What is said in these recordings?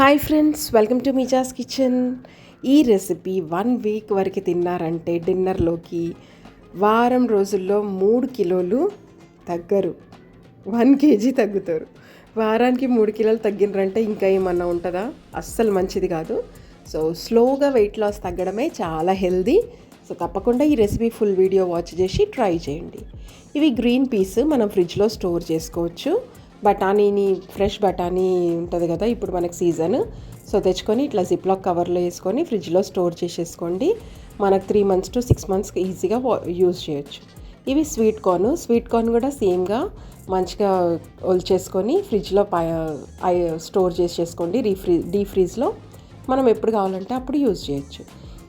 Hi friends welcome to మీజాస్ kitchen ఈ recipe one week వరకు తిన్నారంటే డిన్నర్లోకి వారం రోజుల్లో మూడు కిలోలు తగ్గరు. వన్ కేజీ తగ్గుతారు. వారానికి మూడు కిలోలు తగ్గినరంటే ఇంకా ఏమన్నా ఉంటుందా? అస్సలు మంచిది కాదు. సో స్లోగా వెయిట్ లాస్ తగ్గడమే చాలా హెల్దీ సో తప్పకుండా ఈ రెసిపీ ఫుల్ వీడియో వాచ్ చేసి ట్రై చేయండి. ఇవి గ్రీన్ పీస్ మనం ఫ్రిడ్జ్లో స్టోర్ చేసుకోవచ్చు. బఠానీని ఫ్రెష్ బఠానీ ఉంటుంది కదా ఇప్పుడు మనకు సీజన్. సో తెచ్చుకొని ఇట్లా జిప్లాక్ కవర్లో వేసుకొని ఫ్రిడ్జ్లో స్టోర్ చేసేసుకోండి. మనకు త్రీ మంత్స్ టు సిక్స్ మంత్స్కి ఈజీగా యూజ్ చేయొచ్చు. ఇవి స్వీట్ కార్న్. స్వీట్ కార్న్ కూడా సేమ్గా మంచిగా ఒలిచేసుకొని ఫ్రిడ్జ్లో స్టోర్ చేసేసుకోండి. రీఫ్రీ డీ ఫ్రీజ్లో మనం ఎప్పుడు కావాలంటే అప్పుడు యూజ్ చేయొచ్చు.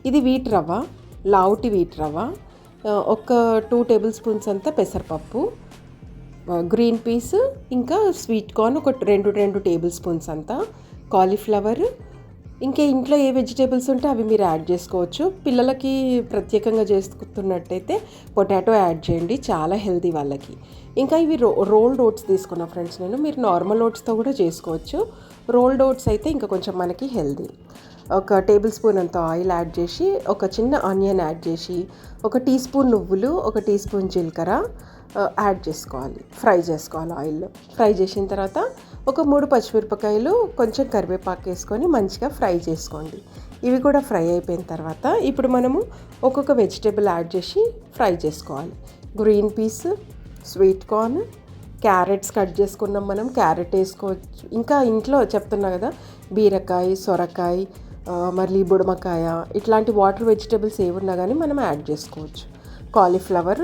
ఇది వీట్ రవ్వ లావుటి వీట్ రవ్వ. ఒక టూ టేబుల్ స్పూన్స్ అంతా పెసరపప్పు. గ్రీన్ పీస్ ఇంకా స్వీట్ కార్న్ ఒక రెండు రెండు టేబుల్ స్పూన్స్ అంతా కాలీఫ్లవర్ ఇంకా ఇంట్లో ఏ వెజిటేబుల్స్ ఉంటే అవి మీరు యాడ్ చేసుకోవచ్చు. పిల్లలకి ప్రత్యేకంగా చేసుకుంటున్నట్టయితే పొటాటో యాడ్ చేయండి చాలా హెల్దీ వాళ్ళకి. ఇంకా ఇవి రో రోల్డ్ ఓట్స్ తీసుకున్న ఫ్రెండ్స్ నేను మీరు నార్మల్ ఓట్స్తో కూడా చేసుకోవచ్చు. రోల్డ్ ఓట్స్ అయితే ఇంకా కొంచెం మనకి హెల్దీ ఒక టేబుల్ స్పూన్ అంత ఆయిల్ యాడ్ చేసి ఒక చిన్న ఆనియన్ యాడ్ చేసి ఒక టీ స్పూన్ నువ్వులు ఒక టీ స్పూన్ జీలకర్ర యాడ్ చేసుకోవాలి. ఫ్రై చేసుకోవాలి ఆయిల్లో. ఫ్రై చేసిన తర్వాత ఒక మూడు పచ్చిమిరపకాయలు కొంచెం కరివేపాకు వేసుకొని మంచిగా ఫ్రై చేసుకోండి. ఇవి కూడా ఫ్రై అయిపోయిన తర్వాత ఇప్పుడు మనము ఒక్కొక్క వెజిటేబుల్ యాడ్ చేసి ఫ్రై చేసుకోవాలి. Green peas sweet corn carrots cut చేసుకున్నాం మనం క్యారెట్ వేసుకోవచ్చు. ఇంకా ఇంట్లో చెప్తున్నా కదా బీరకాయ సొరకాయ మళ్ళీ బుడమకాయ ఇట్లాంటి వాటర్ వెజిటేబుల్స్ ఏమున్నా కానీ మనం యాడ్ చేసుకోవచ్చు. కాలీఫ్లవర్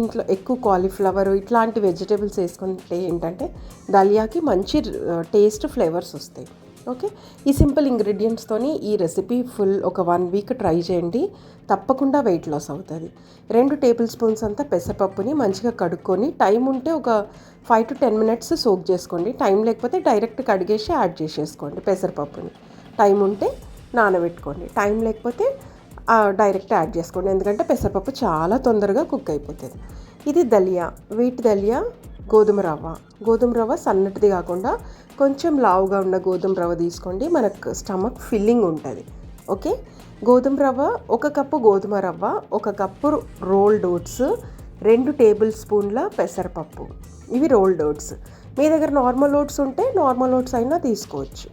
ఇంట్లో ఎక్కువ కాలీఫ్లవర్ ఇట్లాంటి వెజిటేబుల్స్ వేసుకుంటే ఏంటంటే దలియాకి మంచి టేస్ట్ ఫ్లేవర్స్ వస్తాయి. ఓకే? ఈ సింపుల్ ఇంగ్రీడియంట్స్తోని ఈ రెసిపీ ఫుల్ ఒక వన్ వీక్ ట్రై చేయండి. తప్పకుండా వెయిట్ లాస్ అవుతుంది. రెండు టేబుల్ స్పూన్స్ అంతా పెసరపప్పుని మంచిగా కడుక్కొని టైం ఉంటే ఒక five to ten minutes soak చేసుకోండి. టైం లేకపోతే డైరెక్ట్ కడిగేసి యాడ్ చేసేసుకోండి పెసరపప్పుని. టైం ఉంటే నానబెట్టుకోండి. టైం లేకపోతే డైరెక్ట్ యాడ్ చేసుకోండి. ఎందుకంటే పెసరపప్పు చాలా తొందరగా కుక్ అయిపోతుంది. ఇది దలియా వీటి దలియా గోధుమ రవ్వ. గోధుమ రవ్వ సన్నటిది కాకుండా కొంచెం లావుగా ఉన్న గోధుమ రవ్వ తీసుకోండి. మనకు స్టమక్ ఫిల్లింగ్ ఉంటుంది. ఓకే? గోధుమ రవ్వ ఒక కప్పు గోధుమ రవ్వ ఒక కప్పు రోల్డ్ ఓట్స్ రెండు టేబుల్ స్పూన్ల పెసరపప్పు. ఇవి రోల్డ్ ఓట్స్. మీ దగ్గర నార్మల్ ఓట్స్ ఉంటే నార్మల్ ఓట్స్ అయినా తీసుకోవచ్చు.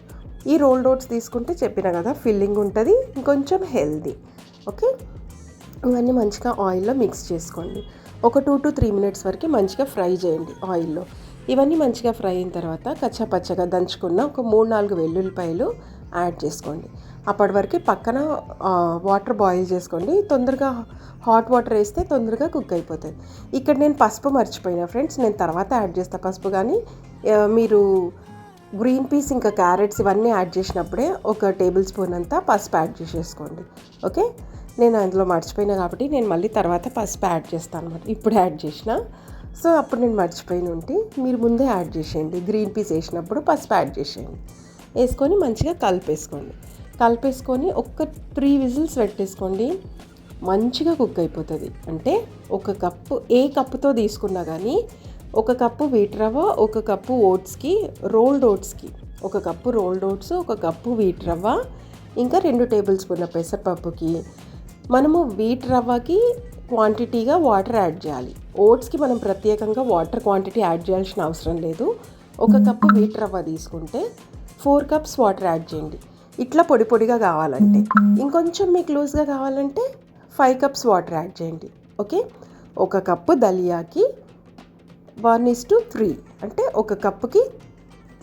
ఈ రోల్ డోట్స్ తీసుకుంటే చెప్పిన కదా ఫిల్లింగ్ ఉంటుంది ఇంకొంచెం హెల్దీ. ఓకే? ఇవన్నీ మంచిగా ఆయిల్లో మిక్స్ చేసుకోండి. ఒక టూ టు త్రీ మినిట్స్ వరకు మంచిగా ఫ్రై చేయండి ఆయిల్లో. ఇవన్నీ మంచిగా ఫ్రై అయిన తర్వాత కచ్చాపచ్చగా దంచుకున్న ఒక మూడు నాలుగు వెల్లుల్లిపాయలు యాడ్ చేసుకోండి. అప్పటి వరకు పక్కన వాటర్ బాయిల్ చేసుకోండి. తొందరగా హాట్ వాటర్ వేస్తే తొందరగా కుక్ అయిపోతుంది. ఇక్కడ నేను పసుపు మర్చిపోయినా ఫ్రెండ్స్ నేను తర్వాత యాడ్ చేస్తాను పసుపు కానీ మీరు గ్రీన్ పీస్ ఇంకా క్యారెట్స్ ఇవన్నీ యాడ్ చేసినప్పుడే ఒక టేబుల్ స్పూన్ అంతా పసుపు యాడ్ చేసేసుకోండి. ఓకే? నేను అందులో మర్చిపోయినా కాబట్టి నేను మళ్ళీ తర్వాత పసుపు యాడ్ చేస్తాను అనమాట ఇప్పుడు యాడ్ చేసిన. సో అప్పుడు నేను మర్చిపోయిన ఉంటే మీరు ముందే యాడ్ చేసేయండి. గ్రీన్ పీస్ వేసినప్పుడు పసుపు యాడ్ చేసేయండి. వేసుకొని మంచిగా కలిపేసుకోండి. కలిపేసుకొని ఒక్క త్రీ విజిల్స్ పెట్టేసుకోండి. మంచిగా కుక్ అయిపోతుంది. అంటే ఒక కప్పు ఏ కప్పుతో తీసుకున్నా కానీ ఒక కప్పు వీట్ రవ్వ ఒక కప్పు ఓట్స్కి రోల్డ్ ఓట్స్కి ఒక కప్పు రోల్డ్ ఓట్స్ ఒక కప్పు వీట్ రవ్వ ఇంకా రెండు టేబుల్ స్పూన్ల పెసరపప్పుకి. మనము వీట్ రవ్వకి క్వాంటిటీగా వాటర్ యాడ్ చేయాలి. ఓట్స్కి మనం ప్రత్యేకంగా వాటర్ క్వాంటిటీ యాడ్ చేయాల్సిన అవసరం లేదు. ఒక కప్పు వీట్ రవ్వ తీసుకుంటే ఫోర్ కప్స్ వాటర్ యాడ్ చేయండి. ఇట్లా పొడి పొడిగా కావాలంటే. ఇంకొంచెం మీకు లూజ్గా కావాలంటే ఫైవ్ కప్స్ వాటర్ యాడ్ చేయండి. ఓకే ఒక కప్పు దలియాకి వన్ ఇస్ టు త్రీ. అంటే ఒక కప్పుకి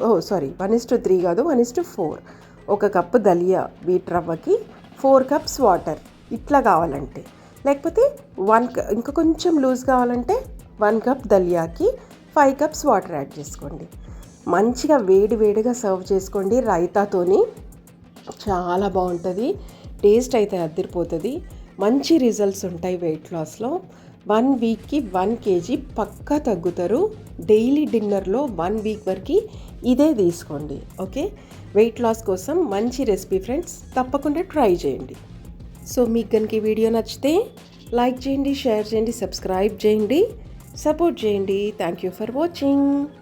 ఓ sorry one is to three కాదు వన్ ఇస్ టు ఫోర్. ఒక కప్పు దలియా వీట్ రవ్వకి ఫోర్ కప్స్ వాటర్. ఇట్లా కావాలంటే. లేకపోతే వన్ ఇంకా కొంచెం లూజ్ కావాలంటే వన్ కప్ దలియాకి ఫైవ్ కప్స్ వాటర్ యాడ్ చేసుకోండి. మంచిగా వేడి వేడిగా సర్వ్ చేసుకోండి రైతాతోని. చాలా బాగుంటుంది. టేస్ట్ అయితే అద్దరిపోతుంది మంచి రిజల్ట్స్ ఉంటాయి వెయిట్ లాస్లో. వన్ వీక్కి వన్ కేజీ పక్కా తగ్గుతారు. డైలీ డిన్నర్లో వన్ వీక్ వరకు ఇదే తీసుకోండి ఓకే? వెయిట్ లాస్ కోసం మంచి రెసిపీ ఫ్రెండ్స్ తప్పకుండా ట్రై చేయండి. సో మీకు కనుక ఈ వీడియో నచ్చితే లైక్ చేయండి షేర్ చేయండి సబ్స్క్రైబ్ చేయండి సపోర్ట్ చేయండి. Thank you for watching.